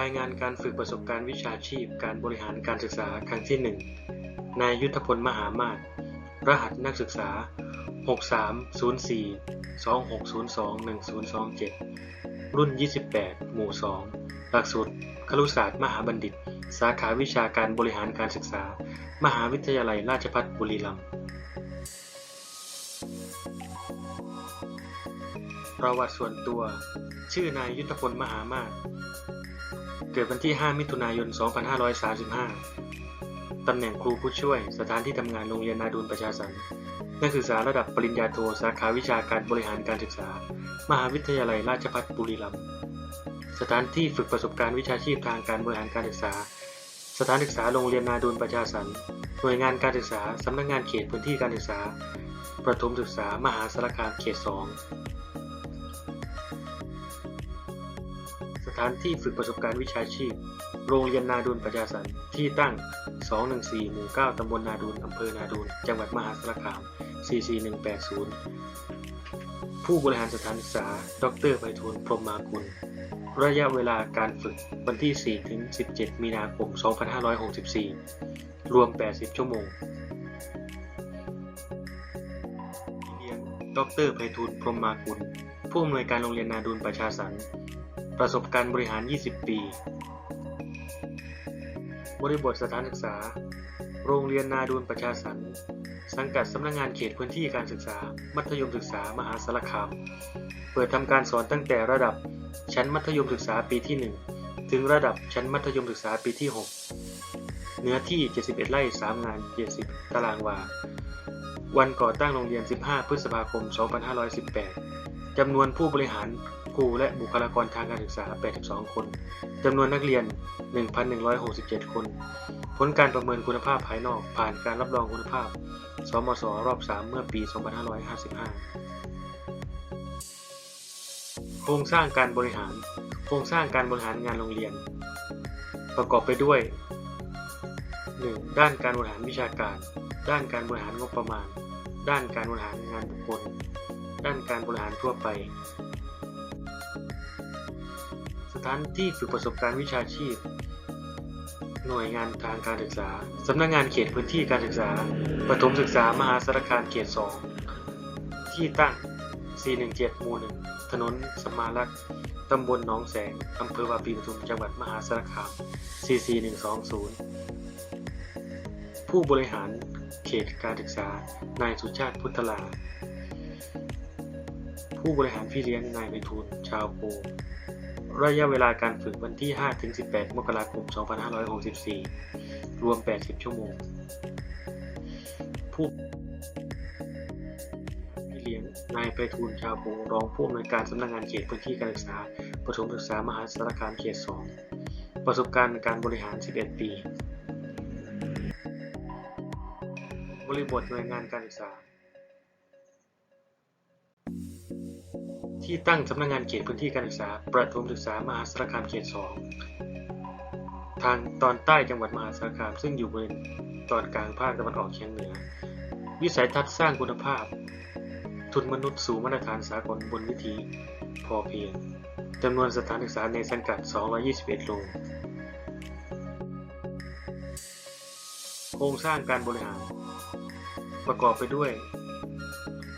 รายงานการฝึกประสบการณ์วิชาชีพ การบริหารการศึกษาครั้งที่ 1 นายยุทธพลมหามาศรรหัสนักศึกษา 6304 2602 1027 รุ่น 28 หมู่ 2 หลักสูตรครุศาสตร์มหาบัณฑิต สาขาวิชาการบริหารการศึกษา มหาวิทยาลัยราชภัฏบุรีรัมย์ ประวัติส่วนตัว ชื่อนายยุทธพลมหามาศ เกิดวันที่ 5 มิถุนายน 2535 ตำแหน่งครูผู้ช่วย สถานที่ทำงานโรงเรียนนาดูลประชาสรรค์นักศึกษาระดับปริญญาโทสาขาวิชาการบริหารการศึกษา มหาวิทยาลัยราชภัฏบุรีรัมย์ สถานที่ฝึกประสบการณ์วิชาชีพทางการบริหารการศึกษา สถานศึกษาโรงเรียนนาดูลประชาสรรค์ หน่วยงานการศึกษา สำนักงานเขตพื้นที่การศึกษา ประถมศึกษามหาสารคามเขต 2 ถานที่ฝึกประสบการณ์วิชาชีพ โรงเรียนนาดูลประชาสรรค์ที่ตั้ง 214 หมู่ 9 ตำบลนาดูลอำเภอนาดูลจังหวัดมหาสารคาม 44180 ผู้บริหารสถานศึกษา ดรไพฑูรย์พรหมมากุล ระยะเวลาการฝึกวันที่ 4 ถึง 17 มีนาคม 2564 รวม 80 ชั่วโมงเรียนดรไพฑูรย์พรหมมากุล ผู้อำนวยการโรงเรียนนาดูลประชาสรรค์ ประสบการณ์บริหาร 20 ปี บริบทสถานศึกษา โรงเรียนนาดูลประชาสรรค์สังกัดสำนักงานเขตพื้นที่การศึกษา มัธยมศึกษามหาสารคาม เปิดทำการสอนตั้งแต่ระดับชั้นมัธยมศึกษาปีที่ 1 ถึงระดับชั้นมัธยมศึกษาปีที่ 6 เนื้อที่ 71 ไร่ 3 งาน 70 ตารางวา วันก่อตั้งโรงเรียน 15 พฤษภาคม 2518 จำนวนผู้บริหาร ครูและบุคลากรทางการศึกษา 82 คนจำนวนนักเรียน 1,167 คน ผลการประเมินคุณภาพภายนอกผ่านการรับรองคุณภาพ สมส รอบ 3 เมื่อปี 2555 โครงสร้างการบริหาร โครงสร้างการบริหารงานโรงเรียน ประกอบไปด้วย 1. ด้านการบริหารวิชาการ ด้านการบริหารงบประมาณ ด้านการบริหารงานบุคคล ด้านการบริหารทั่วไปานที่ฝึกประสบการณ์วิชาชีพ หน่วยงานทางการศึกษา สำนักงานเขตพื้นที่การศึกษา ประถมศึกษามหาสารคามเขต 2 ที่ตั้ง 417 หมู่ 1 ถนนสมารักษ์ตำบลหนองแสง อำเภอวาปีปทุม จังหวัดมหาสารคาม 44120 ผู้บริหารเขตการศึกษา นายสุชาติพุทธลา ผู้บริหารพี่เลี้ยงนายไพฑูรย์ชาวโพ ระยะเวลาการฝึกวันที่ 5-18 มกราคม 2564 รวม 80 ชั่วโมง ผู้พี่เลี้ยงนายไพฑูรย์ชาวโพรองผู้อำนวยการสำนักงานเขตพื้นที่การศึกษาประถมศึกษามหาสารคามเขต 2 ประสบการณ์การบริหาร 11 ปี บริบทหน่วยงานการศึกษา ที่ตั้งสำนักงานเขตพื้นที่การศึกษา ประถมศึกษามหาสารคามเขต 2 ทางตอนใต้จังหวัดมหาสารคาม ซึ่งอยู่บริเวณตอนกลางภาคตะวันออกเฉียงเหนือ วิสัยทัศน์สร้างคุณภาพ ทุนมนุษย์สู่มาตรฐานสากลบนวิธีพอเพียงจำนวนสถานศึกษาในสังกัด 221 โรง โครงสร้างการบริหาร ประกอบไปด้วย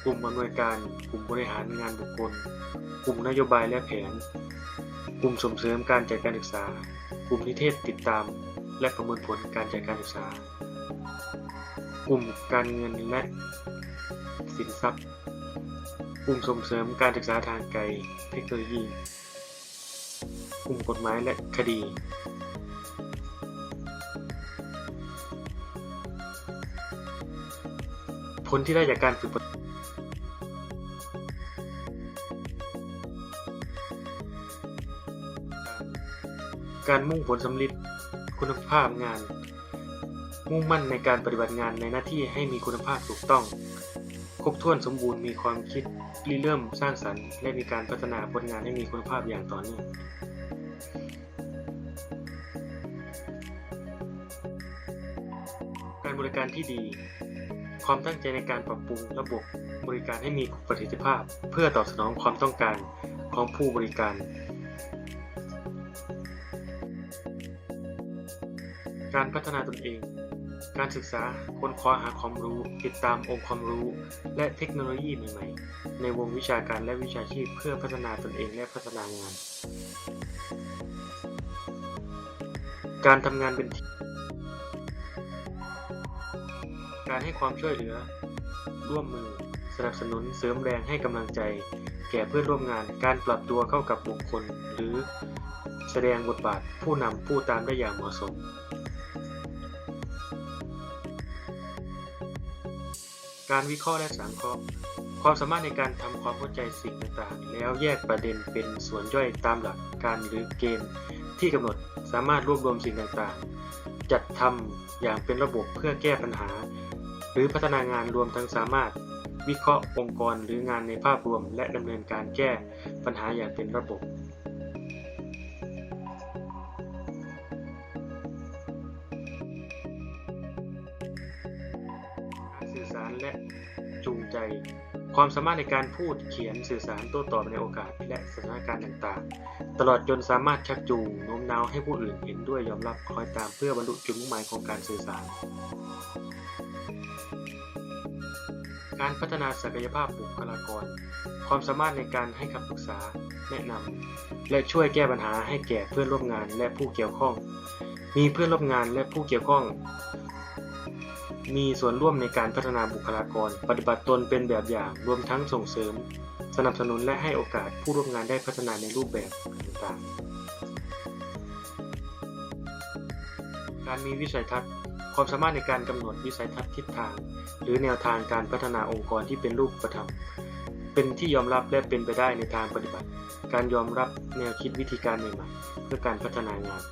กลุ่มอำนวยการกลุ่มบริหารงานบุคคล กลุ่มนโยบายและแผน กลุ่มส่งเสริมการจัดการศึกษา กลุ่มนิเทศติดตาม และประเมินผลการจัดการศึกษา กลุ่มการเงินและสินทรัพย์ กลุ่มส่งเสริมการศึกษาทางไกลเทคโนโลยี กลุ่มกฎหมายและคดีผลที่ได้จากการฝึก การมุ่งผลสำลิดคุณภาพงาน มุ่งมั่นในการปฏิบัติงานในหน้าที่ให้มีคุณภาพถูกต้อง ครบถ้วนสมบูรณ์มีความคิดริเริ่มสร้างสรรค์ และมีการพัฒนาผลงานให้มีคุณภาพอย่างต่อเนื่องการบริการที่ดี ความตั้งใจในการปรับปรุงระบบบริการให้มีประสิทธิภาพ เพื่อตอบสนองความต้องการของผู้บริการ การพัฒนาตนเอง การศึกษาค้นคว้าหาความรู้ ติดตามองค์ความรู้ และเทคโนโลยีใหม่ๆ ในวงวิชาการและวิชาชีพเพื่อพัฒนาตนเองและพัฒนางาน การทำงานเป็นทีมการให้ความช่วยเหลือ ร่วมมือ สนับสนุนเสริมแรงให้กำลังใจ แก่เพื่อนร่วมงาน การปรับตัวเข้ากับบุคคล หรือแสดงบทบาทผู้นำผู้ตามได้อย่างเหมาะสม การวิเคราะห์และสังเคราะห์ ความสามารถในการทำความเข้าใจสิ่งต่างๆ แล้วแยกประเด็นเป็นส่วนย่อยตามหลักการหรือเกณฑ์ที่กำหนดสามารถรวบรวมสิ่งต่างๆ จัดทำอย่างเป็นระบบเพื่อแก้ปัญหา หรือพัฒนางานรวมทั้งสามารถ วิเคราะห์องค์กรหรืองานในภาพรวม และดำเนินการแก้ปัญหาอย่างเป็นระบบ และจูงใจ ความสามารถในการพูดเขียนสื่อสารโต้ตอบในโอกาสและสถานการณ์ต่างๆ ตลอดจนสามารถชักจูงโน้มน้าวให้ผู้อื่นเห็นด้วยยอมรับคอยตามเพื่อบรรลุจุดมุ่งหมายของการสื่อสาร การพัฒนาศักยภาพบุคลากร ความสามารถในการให้คำปรึกษาแนะนำและช่วยแก้ปัญหาให้แก่เพื่อนร่วมงานและผู้เกี่ยวข้อง มีเพื่อนร่วมงานและผู้เกี่ยวข้อง มีส่วนร่วมในการพัฒนาบุคลากร ปฏิบัติตนเป็นแบบอย่าง รวมทั้งส่งเสริม สนับสนุนและให้โอกาสผู้ร่วมงานได้พัฒนาในรูปแบบต่างๆ การมีวิสัยทัศน์ ความสามารถในการกำหนดวิสัยทัศน์ทิศทาง หรือแนวทางการพัฒนาองค์กรที่เป็นรูปธรรมเป็นที่ยอมรับและเป็นไปได้ในทางปฏิบัติ การยอมรับแนวคิดวิธีการใหม่ๆเพื่อการพัฒนางาน